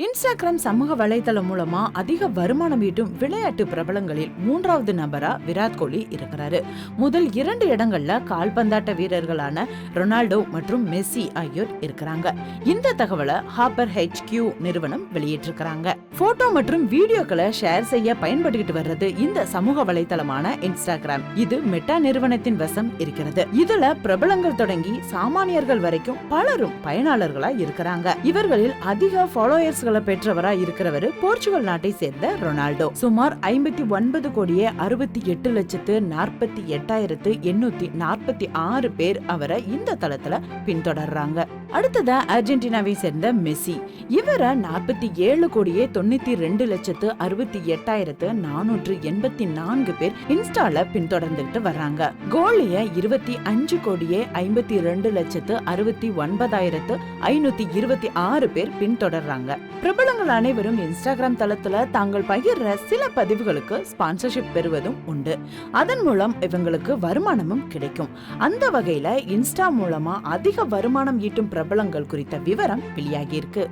Instagram சமூக வலைதளம் மூலமா அதிக வருமானம் ஈட்டும் விளையாட்டு பிரபலங்களில் மூன்றாவது நபரா விராட் கோலி இருக்கிறாரு. முதல் இரண்டு இடங்கள்ல கால்பந்தாட்ட வீரர்களான ரொனால்டோ மற்றும் மெஸ்ஸி ஆகியோர் இருக்கிறாங்க. இந்த தகவலை ஹாப்பர் ஹெச் கியூ நிறுவனம் வெளியிட்டிருக்கிறாங்க. போட்டோ மற்றும் வீடியோக்களை ஷேர் செய்ய பயன்படுத்திட்டு வர்றது இந்த சமூக வலைதளமான இன்ஸ்டாகிராம். இது மெட்டா நிறுவனத்தின் வசம் இருக்கிறது. இதுல பிரபலங்கள் தொடங்கி சாமானியர்கள் வரைக்கும் பலரும் பயனாளர்களா இருக்கிறாங்க. இவர்களில் அதிக ஃபாலோயர்ஸ் ஃபாலோயர்ஸ்களை பெற்றவரா இருக்கிறவரு போர்ச்சுகல் நாட்டை சேர்ந்த ரொனால்டோ. சுமார் ஐம்பத்தி ஒன்பது கோடியே அறுபத்தி எட்டு லட்சத்து நாற்பத்தி எட்டாயிரத்து எண்ணூத்தி நாற்பத்தி ஆறு பேர் அவரை இந்த தளத்துல பின்தொடர்றாங்க. அடுத்ததா அர்ஜென்டினாவை சேர்ந்த மெஸ்ஸி. இவரை நாற்பத்தி ஏழு கோடியே தொண்ணூத்தி ரெண்டு லட்சத்து அறுபத்தி எட்டாயிரத்து நானூற்று எண்பத்தி நான்கு பேர் இன்ஸ்டால பின்தொடர்ந்துட்டு வர்றாங்க. கோலிய இருபத்தி அஞ்சு கோடியே ஐம்பத்தி ரெண்டு லட்சத்து அறுபத்தி ஒன்பதாயிரத்து ஐநூத்தி இருபத்தி ஆறு பேர் பின்தொடர்றாங்க. பிரபலங்கள் அனைவரும் இன்ஸ்டாகிராம் தளத்துல தாங்கள் பகிர்ற சில பதிவுகளுக்கு ஸ்பான்சர்ஷிப் பெறுவதும் உண்டு. அதன் மூலம் இவங்களுக்கு வருமானமும் கிடைக்கும். அந்த வகையில இன்ஸ்டா மூலமா அதிக வருமானம் ஈட்டும் பிரபலங்கள் குறித்த விவரம் வெளியாகியிருக்கு.